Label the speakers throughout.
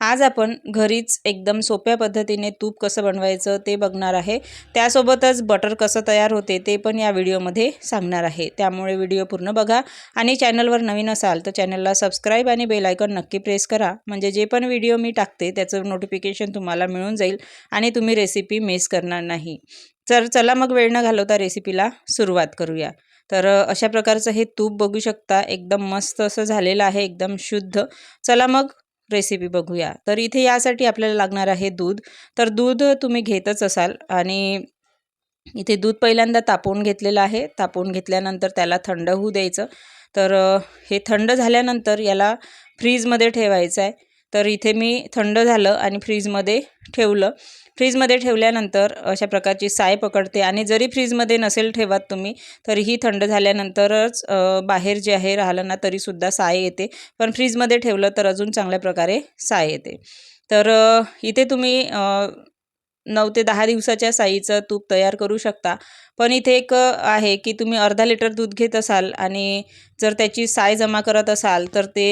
Speaker 1: आज आपण घरीच एकदम सोप्या पद्धतीने तूप कसं बनवायचं ते बघणार आहे. त्यासोबतच बटर कसं तयार होते ते पण या व्हिडिओमध्ये सांगणार आहे. त्यामुळे व्हिडिओ पूर्ण बघा. आणि चॅनलवर नवीन असाल तर चॅनलला सबस्क्राईब आणि बेल आयकॉन नक्की प्रेस करा. म्हणजे जे पण व्हिडिओ मी टाकते त्याचं नोटिफिकेशन तुम्हाला मिळून जाईल आणि तुम्ही रेसिपी मिस करणार नाही. तर चला मग वेळ न घालवता रेसिपीला सुरुवात करूया. तर अशा प्रकारचं हे तूप बघू शकता. एकदम मस्त असं झालेलं आहे. एकदम शुद्ध. चला मग रेसिपी बघूया. तर इथे यासाठी आपल्याला लागणार आहे दूध. तर दूध तुम्ही घेतच असाल आणि इथे दूध पहिल्यांदा तापवून घेतलेलं आहे. तापवून घेतल्यानंतर त्याला थंड होऊ द्यायचं. तर हे थंड झाल्यानंतर याला फ्रीजमध्ये ठेवायचं आहे. तर इथे मी थंड झालं आणि फ्रीजमध्ये ठेवलं. फ्रीजमध्ये ठेवल्यानंतर अशा प्रकारची साय पकडते आणि जरी फ्रीजमध्ये नसेल ठेवत तुम्ही तरीही थंड झाल्यानंतरच बाहेर जे आहे राहिलं ना तरीसुद्धा साय येते. पण फ्रीजमध्ये ठेवलं तर अजून चांगल्या प्रकारे साय येते. तर इथे तुम्ही नऊ ते दहा दिवसाच्या साईचं तूप तयार करू शकता. पण इथे एक आहे की तुम्ही अर्धा लिटर दूध घेत असाल आणि जर त्याची साय जमा करत असाल तर ते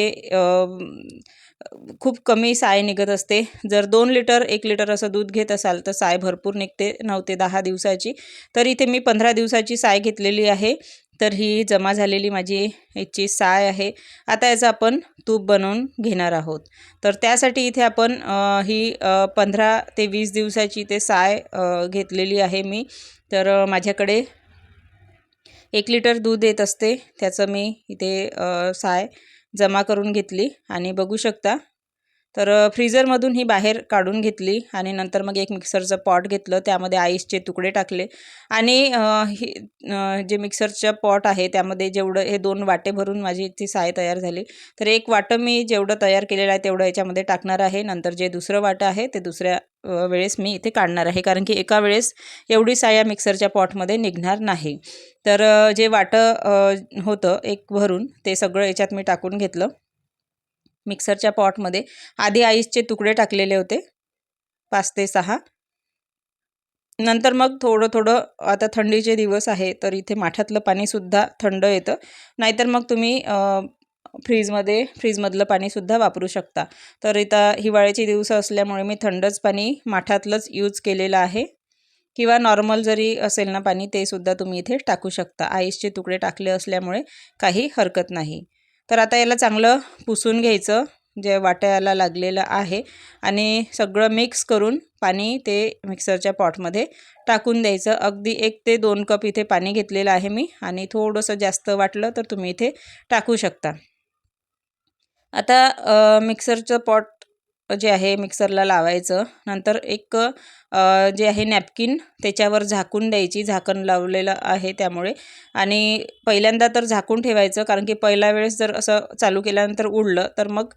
Speaker 1: खूप कमी साय निघत असते. जर दोन लिटर एक लिटर असं दूध घेत असाल तर साय भरपूर निघते नऊ ते दहा दिवसाची. तर इथे मी पंधरा दिवसाची साय घेतलेली आहे. तर ही जमा झालेली माझी याची साय आहे. आता याचं आपण तूप बनवून घेणार आहोत. तर त्यासाठी इथे आपण ही पंधरा ते वीस दिवसाची ते साय घेतलेली आहे मी. तर माझ्याकडे एक लिटर दूध येत असते. त्याचं मी इथे साय जमा करून घेतली आणि बघू शकता. तर फ्रीजरमधून ही बाहेर काढून घेतली आणि नंतर मग एक मिक्सरचं पॉट घेतलं. त्यामध्ये आईसचे तुकडे टाकले आणि ही जे मिक्सरचं पॉट आहे त्यामध्ये जेवढं हे दोन वाटे भरून माझी ती साय तयार झाली. तर एक वाटं मी जेवढं तयार केलेलं आहे तेवढं याच्यामध्ये टाकणार आहे. नंतर जे दुसरं वाटं आहे ते दुसऱ्या वेळेस मी इथे काढणार आहे कारण की एका वेळेस एवढी साया मिक्सरच्या पॉटमध्ये निघणार नाही. तर जे वाटं होतं एक भरून ते सगळं याच्यात मी टाकून घेतलं. मिक्सरच्या पॉटमध्ये आधी आईसचे तुकडे टाकलेले होते पाच ते सहा. नंतर मग थोडं थोडं आता थंडीचे दिवस आहे तर इथे माठातलं पाणीसुद्धा थंड येतं. नाहीतर मग तुम्ही फ्रीजमध्ये फ्रीजमधलं पाणीसुद्धा वापरू शकता. तर इथं हिवाळ्याचे दिवस असल्यामुळे मी थंडच पाणी माठातलंच यूज केलेलं आहे. किंवा नॉर्मल जरी असेल ना पाणी ते सुद्धा तुम्ही इथे टाकू शकता. आईसचे तुकडे टाकले असल्यामुळे काही हरकत नाही. तर आता याला चांगलं पुसून घ्यायचं जे वाट्याला लागलेलं आहे. आणि सगळं मिक्स करून पाणी ते मिक्सरच्या पॉटमध्ये टाकून द्यायचं. अगदी एक ते दोन कप इथे पाणी घेतलेलं आहे मी. आणि थोडंसं जास्त वाटलं तर तुम्ही इथे टाकू शकता. आता मिक्सरचं पॉट जे आहे मिक्सरला लावायचं. नंतर एक जे आहे नॅपकिन त्याच्यावर झाकून द्यायची. झाकण लावलेलं आहे त्यामुळे. आणि पहिल्यांदा तर झाकून ठेवायचं कारण की पहिल्या वेळेस जर असं चालू केल्यानंतर उडलं तर मग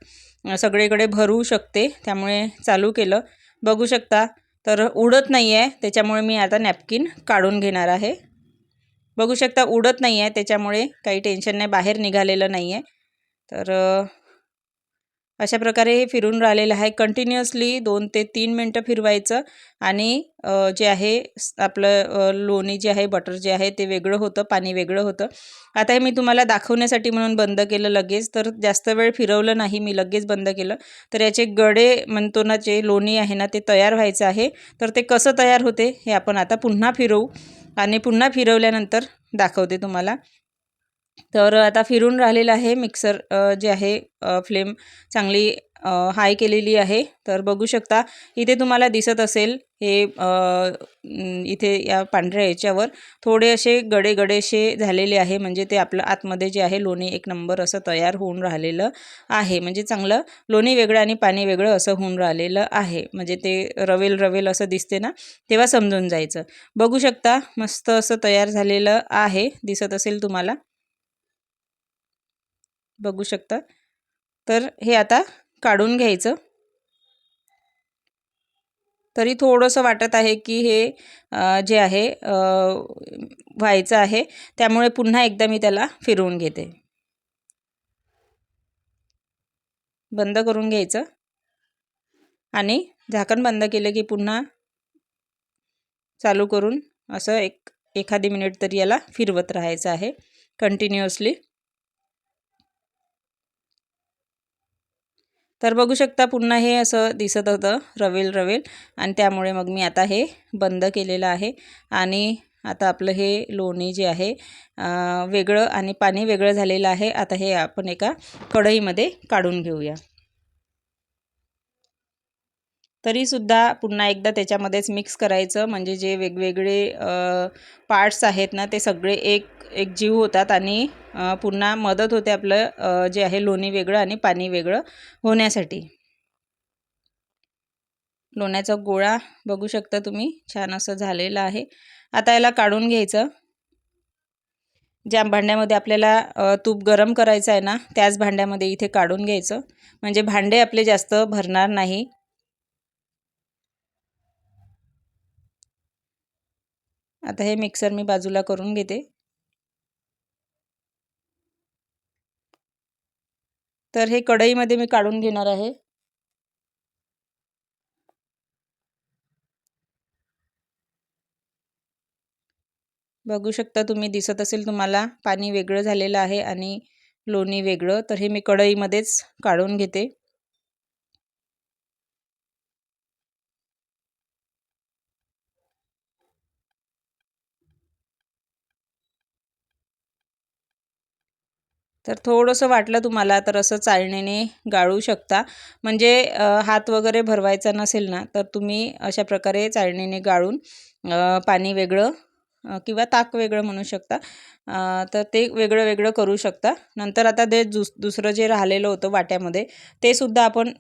Speaker 1: सगळीकडे भरू शकते. त्यामुळे चालू केलं. बघू शकता तर उडत नाही आहे त्याच्यामुळे मी आता नॅपकिन काढून घेणार आहे. बघू शकता उडत नाही आहे त्याच्यामुळे काही टेन्शन नाही. बाहेर निघालेलं नाही आहे तर अशा प्रकारे हे फिरून राहिलेलं आहे. कंटिन्युअसली दोन ते तीन मिनटं फिरवायचं आणि जे आहे आपलं लोणी जे आहे बटर जे आहे ते वेगळं होतं पाणी वेगळं होतं. आता हे मी तुम्हाला दाखवण्यासाठी म्हणून बंद केलं लगेच तर जास्त वेळ फिरवलं नाही मी लगेच बंद केलं. तर याचे गडे म्हणतो ना जे लोणी आहे ना ते तयार व्हायचं आहे. तर ते कसं तयार होते हे आपण आता पुन्हा फिरवू आणि पुन्हा फिरवल्यानंतर दाखवते तुम्हाला. तर आता फिरून राहिलेलं आहे. मिक्सर जे आहे फ्लेम चांगली हाय केलेली आहे. तर बघू शकता इथे तुम्हाला दिसत असेल हे इथे या पांढऱ्या याच्यावर थोडे असे गडे गडेशे झालेले आहे. म्हणजे ते आपलं आतमध्ये जे आहे लोणी एक नंबर असं तयार होऊन राहिलेलं आहे. म्हणजे चांगलं लोणी वेगळं आणि पाणी वेगळं असं होऊन राहिलेलं आहे. म्हणजे ते रवेल रवेल असं दिसते ना तेव्हा समजून जायचं. बघू शकता मस्त असं तयार झालेलं आहे. दिसत असेल तुम्हाला. बघू शकता. तर हे आता काढून घ्यायचं. तरी थोडंसं वाटत आहे की हे जे आहे व्हायचं आहे त्यामुळे पुन्हा एकदा मी त्याला फिरवून घेते. बंद करून घ्यायचं. आणि झाकण बंद केलं की पुन्हा चालू करून असं एक एखादी मिनिट तरी याला फिरवत राहायचं आहे. कंटिन्युअसली तर बघू शकता पुन्हा हे असं दिसत होतं रवेल रवेल. आणि त्यामुळे मग मी आता हे बंद केलेलं आहे. आणि आता आपलं हे लोणी जे आहे वेगळं आणि पाणी वेगळं झालेलं आहे. आता हे आपण एका कढईमध्ये काढून घेऊया. तरीसुद्धा पुन्हा एकदा त्याच्यामध्येच मिक्स करायचं. म्हणजे जे वेगवेगळे पार्ट्स आहेत ना ते सगळे एक एक जीव होतात आणि पुन्हा मदत होते आपलं जे आहे लोणी वेगळं आणि पाणी वेगळं होण्यासाठी. लोण्याचा गोळा बघू शकता तुम्ही. छान असं झालेलं आहे. आता याला काढून घ्यायचं. ज्या भांड्यामध्ये आपल्याला तूप गरम करायचं आहे ना त्याच भांड्यामध्ये इथे काढून घ्यायचं. म्हणजे भांडे आपले जास्त भरणार नाही. आता हे मिक्सर मी बाजूला करून घेते. तर हे कढईमध्ये मी काढून घेणार आहे. बघू शकता तुम्ही दिसत असेल तुम्हाला पाणी वेगळं झालेलं आहे आणि लोणी वेगळं. तर हे मी कढईमध्येच काढून घेते. तर थोडंसं वाटलं तुम्हाला तर असं चाळणीने गाळू शकता. म्हणजे हात वगैरे भरवायचा नसेल ना तर तुम्ही अशा प्रकारे चाळणीने गाळून पाणी वेगळं किंवा ताक वेगळं म्हणू शकता. तर ते वेगळं वेगळं करू शकता. नंतर आता ते दुस दुसरं जे राहिलेलं होतं वाट्यामध्ये ते सुद्धा आपण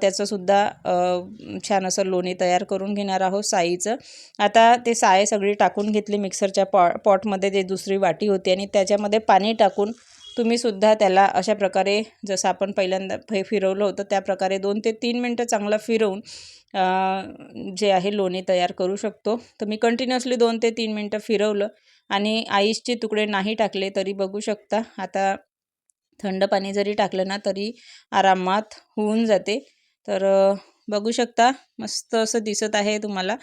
Speaker 1: त्याचंसुद्धा छान असं लोणी तयार करून घेणार आहोत साईचं. आता ते साय सगळी टाकून घेतली मिक्सरच्या पॉ पॉटमध्ये ते दुसरी वाटी होती आणि त्याच्यामध्ये पाणी टाकून तुम्हीसुद्धा त्याला अशा प्रकारे जसं आपण पहिल्यांदा हे फिरवलं होतं त्या प्रकारे दोन ते तीन मिनटं चांगलं फिरवून जे आहे लोणी तयार करू शकतो. तर मी कंटिन्युअसली दोन ते तीन मिनटं फिरवलं आणि आईसचे तुकडे नाही टाकले तरी बघू शकता. आता थंड पाणी जरी टाकलं ना तरी आरामात होऊन जाते. तर बघू शकता. मस्त असं दिसत आहे तुम्हाला.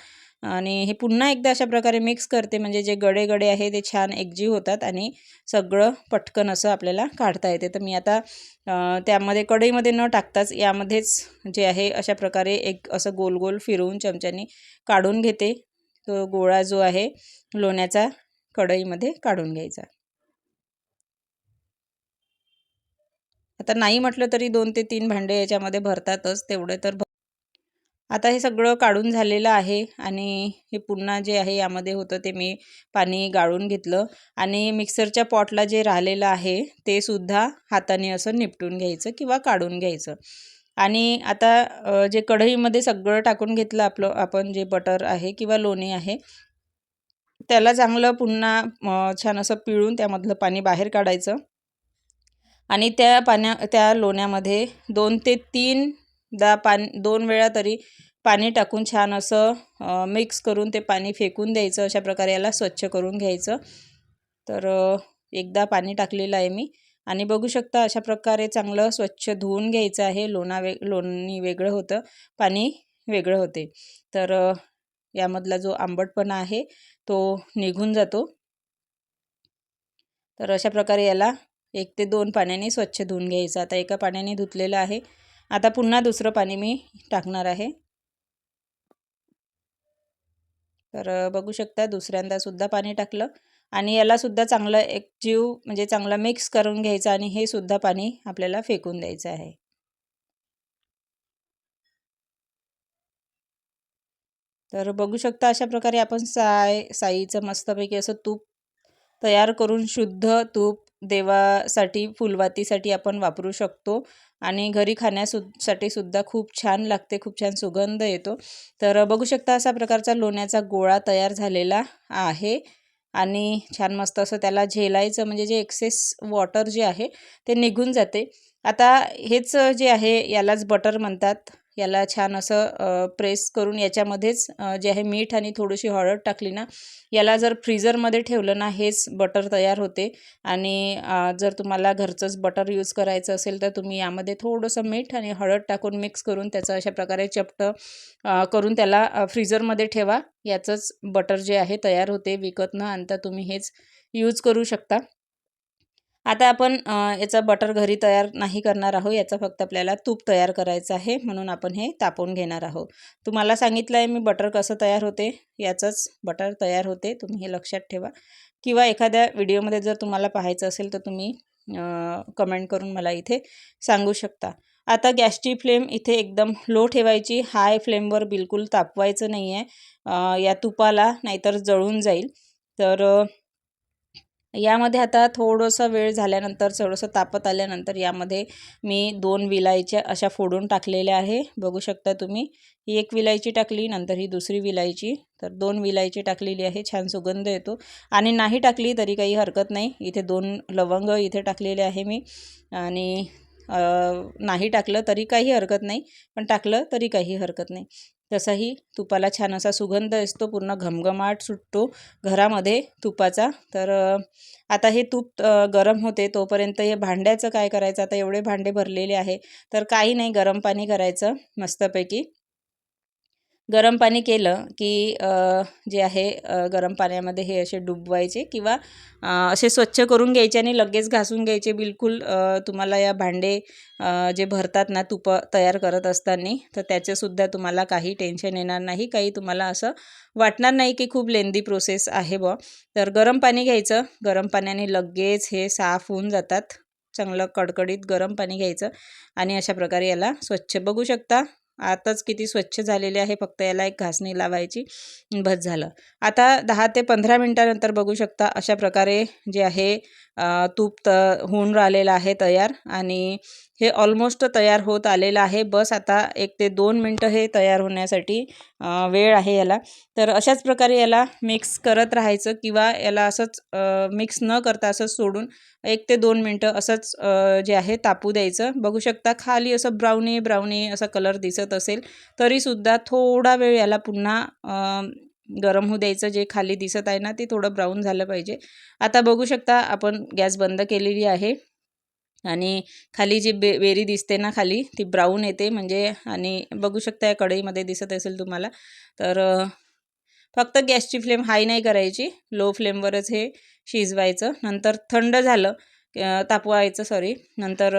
Speaker 1: आणि हे पुन्हा एकदा अशा प्रकारे मिक्स करते. म्हणजे जे गडे गडे आहे ते छान एकजीव होतात आणि सगळं पटकन असं आपल्याला काढता येते. तर मी आता त्यामध्ये कढईमध्ये न टाकताच यामध्येच जे आहे अशा प्रकारे एक असं गोल गोल फिरवून चमच्याने काढून घेते. तो गोळा जो आहे लोण्याचा कढईमध्ये काढून घ्यायचा. आता नाही म्हटलं तरी दोन ते तीन भांडे याच्यामध्ये भरतातच. तेवढे तर आता हे सगळं काढून झालेलं आहे आणि हे पुन्हा जे आहे यामध्ये होतं ते मी पाणी गाळून घेतलं आणि मिक्सरच्या पॉटला जे राहिलेलं आहे ते सुद्धा हाताने असं निपटून घ्यायचं किंवा काढून घ्यायचं. आणि आता जे कढईमध्ये सगळं टाकून घेतलं आपलं आपण जे बटर आहे किंवा लोणी आहे त्याला चांगलं पुन्हा छान असं पिळून त्यामधलं पाणी बाहेर काढायचं. आणि त्या पाण्या त्या लोण्यामध्ये दोन ते तीन दा पान दोन वेळा तरी पाणी टाकून छान असं मिक्स करून ते पाणी फेकून द्यायचं अशा प्रकारे याला स्वच्छ करून घ्यायचं. तर एकदा पाणी टाकलेलं आहे मी. आणि बघू शकता अशा प्रकारे चांगलं स्वच्छ धुवून घ्यायचं आहे. लोणा वे लोणी वेगळं होतं पाणी वेगळं होते. तर यामधला जो आंबटपणा आहे तो निघून जातो. तर अशा प्रकारे याला एक ते दोन पाण्याने स्वच्छ धुवून घ्यायचं. आता एका पाण्याने धुतलेलं आहे. आता पुन्हा दुसरं पाणी मी टाकणार आहे. तर बघू शकता दुसऱ्यांदा सुद्धा पाणी टाकलं आणि याला सुद्धा चांगलं एक जीव म्हणजे चांगला मिक्स करून घ्यायचं आणि हे सुद्धा पाणी आपल्याला फेकून द्यायचं आहे. तर बघू शकता अशा प्रकारे आपण साय साईचं मस्तपैकी असं तूप तयार करून शुद्ध तूप देवासाठी फुलवातीसाठी आपण वापरू शकतो. आणि घरी खाण्यासाठी सुद्धा खूप छान लागते खूप छान सुगंध येतो. तर बघू शकता असा प्रकारचा लोण्याचा गोळा तयार झालेला आहे आणि छान मस्त असं त्याला झेलायचं म्हणजे जे एक्सेस वॉटर जे आहे ते निघून जाते. आता हेच जे आहे यालाच बटर म्हणतात. याला छान असं प्रेस करून याच्यामध्येच जे आहे मीठ आणि थोडीशी हळद टाकली ना याला जर फ्रीजरमध्ये ठेवलं ना हेच बटर तयार होते. आणि जर तुम्हाला घरचंच बटर यूज करायचं असेल तर तुम्ही यामध्ये थोडंसं मीठ आणि हळद टाकून मिक्स करून त्याचं अशा प्रकारे चपटं करून त्याला फ्रीजरमध्ये ठेवा. याचंच बटर जे आहे तयार होते विकत न आणता तुम्ही हेच यूज करू शकता. आता आपण याचा याचं बटर घरी तयार नाही करणार आहोत. याचं फक्त आपल्याला तूप तयार करायचं आहे म्हणून आपण हे तापवून घेणार आहोत. तुम्हाला सांगितलं आहे मी बटर कसं तयार होते? याचंच बटर तयार होते. तुम्ही हे लक्षात ठेवा. किंवा एखाद्या व्हिडिओमध्ये जर तुम्हाला पाहायचं असेल तर तुम्ही कमेंट करून मला इथे सांगू शकता. आता गॅसची फ्लेम इथे एकदम लो ठेवायची. हाय फ्लेमवर बिलकुल तापवायचं नाही आहे या तुपाला नाहीतर जळून जाईल. तर यामध्ये आता थोडंसं वेळ झाल्यानंतर थोडंसं तापत आल्यानंतर यामध्ये मी दोन विलायच्या अशा फोडून टाकलेल्या आहे. बघू शकता तुम्ही. ही एक विलायची टाकली नंतर ही दुसरी विलायची. तर दोन विलायची टाकलेली आहे. छान सुगंध येतो. आणि नाही टाकली तरी काही हरकत नाही. इथे दोन लवंग इथे टाकलेले आहे मी. आणि नाही टाकलं तरी काही हरकत नाही. पण टाकलं तरी काही हरकत नाही. तसाही तुपाला छान असा सुगंध असतो पूर्ण घमघमाट सुटतो घरामध्ये तुपाचा. तर आता हे तूप गरम होते तोपर्यंत हे भांड्याचं काय करायचं? आता एवढे भांडे भरलेले आहे. तर काही नाही गरम पाणी करायचं मस्तपैकी. गरम पाणी केलं की जे आहे गरम पाण्यामध्ये हे असे डुबवायचे किंवा असे स्वच्छ करून घ्यायचे आणि लगेच घासून घ्यायचे. बिलकुल तुम्हाला या भांडे जे भरतात ना तुप तयार करत असताना तर त्याचंसुद्धा तुम्हाला काही टेन्शन येणार नाही. काही तुम्हाला असं वाटणार नाही की खूप लेंदी प्रोसेस आहे बॉ तर गरम पाणी घ्यायचं. गरम पाण्याने लगेच हे साफ होऊन जातात. चांगलं कडकडीत गरम पाणी घ्यायचं आणि अशा प्रकारे याला स्वच्छ बघू शकता. आताच किती स्वच्छ झालेले आहे फक्त याला एक घासणी लावायची बस झालं. आता दहा ते पंधरा मिनटानंतर बघू शकता अशा प्रकारे जे आहे तूप त होऊन राहिलेलं आहे तयार आणि हे ऑलमोस्ट तयार होत आलेलं आहे. बस आता एक ते दोन मिनटं हे तयार होण्यासाठी वेळ आहे याला. तर अशाच प्रकारे याला मिक्स करत राहायचं किंवा याला असंच मिक्स न करता असंच सोडून एक ते दोन मिनटं असंच जे आहे तापू द्यायचं. बघू शकता खाली असं ब्राउनी ब्राउनी असा कलर दिसत असेल तरीसुद्धा थोडा वेळ याला पुन्हा गरम होऊ द्यायचं जे खाली दिसत आहे ना ते थोडं ब्राऊन झालं पाहिजे. आता बघू शकता आपण गॅस बंद केलेली आहे. आणि खाली जी बे बेरी दिसते ना खाली ती ब्राऊन येते. म्हणजे आणि बघू शकता या कढईमध्ये दिसत असेल तुम्हाला. तर फक्त गॅसची फ्लेम हाय नाही करायची. लो फ्लेमवरच हे शिजवायचं. नंतर थंड झालं तापवायचं सॉरी नंतर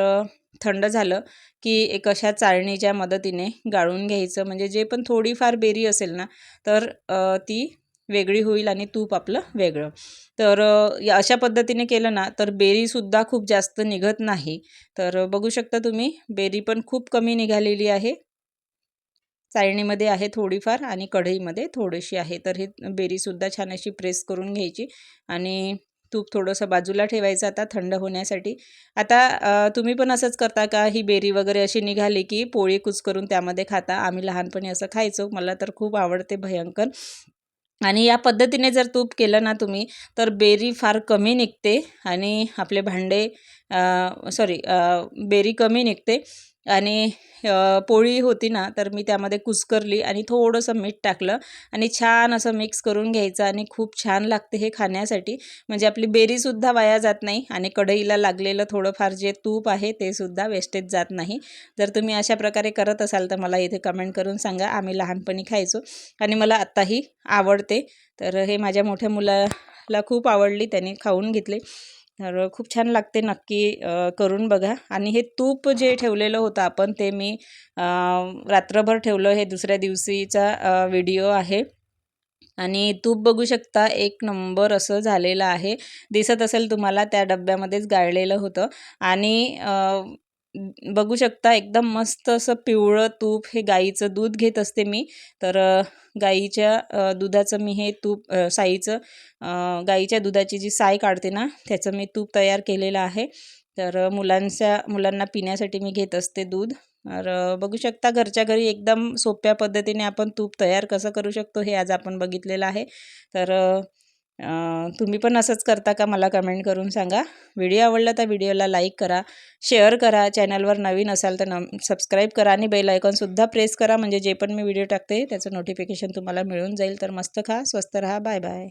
Speaker 1: थंड झालं की एक अशा चाळणीच्या मदतीने गाळून घ्यायचं. म्हणजे जे पण थोडीफार बेरी असेल ना तर ती वेगळी होईल आणि तूप आपलं वेगळं. तर अशा पद्धतीने केलं ना तर बेरीसुद्धा खूप जास्त निघत नाही. तर बघू शकता तुम्ही बेरी पण खूप कमी निघालेली आहे. चाळणीमध्ये आहे थोडीफार आणि कढईमध्ये थोडीशी आहे. तर ही बेरीसुद्धा छान अशी प्रेस करून घ्यायची आणि तूप थोडंसं बाजूला ठेवायचं आता थंड होण्यासाठी. आता तुम्ही पण असंच करता का? ही बेरी वगैरे अशी निघाली की पोळी कुच करून त्यामध्ये खाता. आम्ही लहानपणी असं खायचो. मला तर खूप आवडते भयंकर. आणि या पद्धतीने जर तूप केलं ना तुम्ही तर बेरी फार कमी निघते आणि आपले भांडे सॉरी बेरी कमी निघते. आणि पोळी होती ना तर मी त्यामध्ये कुस्करली आणि थोडंसं मीठ टाकलं आणि छान असं मिक्स करून घ्यायचं आणि खूप छान लागते हे खाण्यासाठी. म्हणजे आपली बेरीसुद्धा वाया जात नाही आणि कढईला लागलेलं थोडंफार जे तूप आहे ते सुद्धा वेस्टेज जात नाही. जर तुम्ही अशा प्रकारे करत असाल तर मला इथे कमेंट करून सांगा आम्ही लहानपणी खायचो आणि मला आत्ताही आवडते. तर हे माझ्या मोठ्या मुलाला खूप आवडली त्याने खाऊन घेतले. तर खूप छान लागते नक्की करून बघा. आणि हे तूप जे ठेवलेलं होतं आपण ते मी रात्रभर ठेवलं. हे दुसऱ्या दिवशीचा व्हिडिओ आहे. आणि तूप बघू शकता एक नंबर असं झालेलं आहे. दिसत असेल तुम्हाला त्या डब्यामध्येच गाळलेलं होतं. आणि बघू शकता एकदम मस्त असं पिवळं तूप हे गाईचं दूध घेत असते मी. तर गाईच्या दुधाचं मी हे तूप साईचं गाईच्या दुधाची जी साय काढते ना त्याचं मी तूप तयार केलेलं आहे. तर मुलांच्या मुलांना पिण्यासाठी मी घेत असते दूध. तर बघू शकता घरच्या घरी एकदम सोप्या पद्धतीने आपण तूप तयार कसं करू शकतो हे आज आपण बघितलेलं आहे. तर तुम्ही पण असंच करता का मला कमेंट करून सांगा. व्हिडिओ आवडला तर व्हिडिओला लाईक करा शेअर करा चॅनलवर नवीन असाल तर न सबस्क्राईब करा आणि बेल आयकॉनसुद्धा प्रेस करा. म्हणजे जे पण मी व्हिडिओ टाकते त्याचं नोटिफिकेशन तुम्हाला मिळून जाईल. तर मस्त खा स्वस्त रहा. Bye bye